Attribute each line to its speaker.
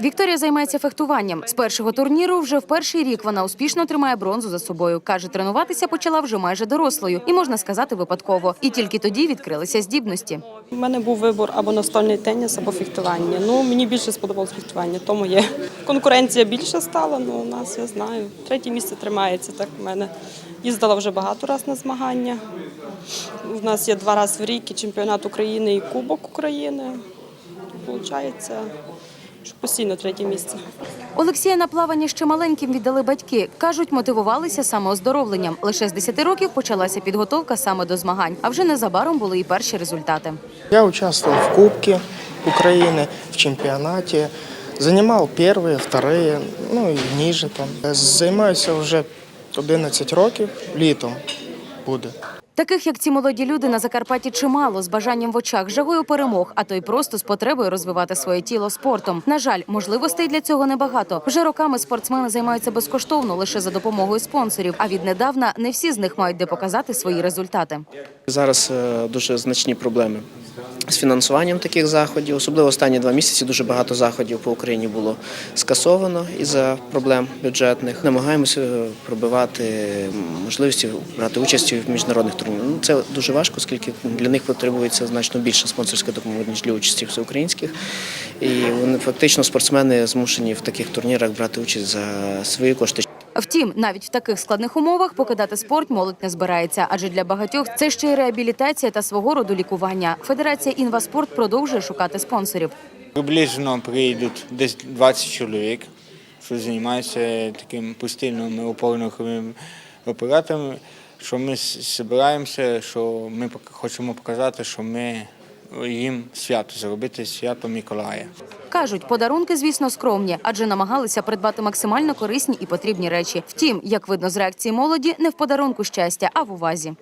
Speaker 1: Вікторія займається фехтуванням. З першого турніру вже в перший рік вона успішно тримає бронзу за собою. Каже, тренуватися почала вже майже дорослою і можна сказати випадково. І тільки тоді відкрилися здібності.
Speaker 2: У мене був вибор або настольний теніс, або фехтування. Ну мені більше сподобалось фехтування, тому є конкуренція більше стала. Ну у нас я знаю. Третє місце тримається. Так в мене їздила вже багато разів на змагання. У нас є два рази в рік і чемпіонат України і Кубок України. Получається, що постійно третє місце.
Speaker 1: Олексія на плавання ще маленьким віддали батьки. Кажуть, мотивувалися самооздоровленням. Лише з 10 років почалася підготовка саме до змагань, а вже незабаром були і перші результати.
Speaker 3: Я участвовал в Кубке Украины, в чемпионате. Занимал первые, вторые, ну и ниже там. Займаюся вже 11 років, літом буде.
Speaker 1: Таких, як ці молоді люди, на Закарпатті чимало з бажанням в очах, жагою перемог, а то й просто з потребою розвивати своє тіло спортом. На жаль, можливостей для цього небагато. Вже роками спортсмени займаються безкоштовно лише за допомогою спонсорів. А віднедавна не всі з них мають де показати свої результати.
Speaker 4: Зараз е, дуже значні проблеми з фінансуванням таких заходів. Особливо останні два місяці дуже багато заходів по Україні було скасовано із-за проблем бюджетних. Намагаємося е, пробивати можливості брати участь в міжнародних турнірах. Ну, це дуже важко, оскільки для них потребується значно більше спонсорська допомога, ніж для участі всеукраїнських. І вони фактично спортсмени змушені в таких турнірах брати участь за свої кошти.
Speaker 1: Втім, навіть в таких складних умовах покидати спорт молодь не збирається, адже для багатьох це ще й реабілітація та свого роду лікування. Федерація інваспорт продовжує шукати спонсорів.
Speaker 5: Приблизно прийдуть десь 20 чоловік, що займаються таким постійними опорно-руховими операторами, що ми збираємося, що ми хочемо показати, що ми їм свято зробити свято Миколая.
Speaker 1: Кажуть, подарунки, звісно, скромні, адже намагалися придбати максимально корисні і потрібні речі. Втім, як видно з реакції молоді, не в подарунку щастя, а в увазі.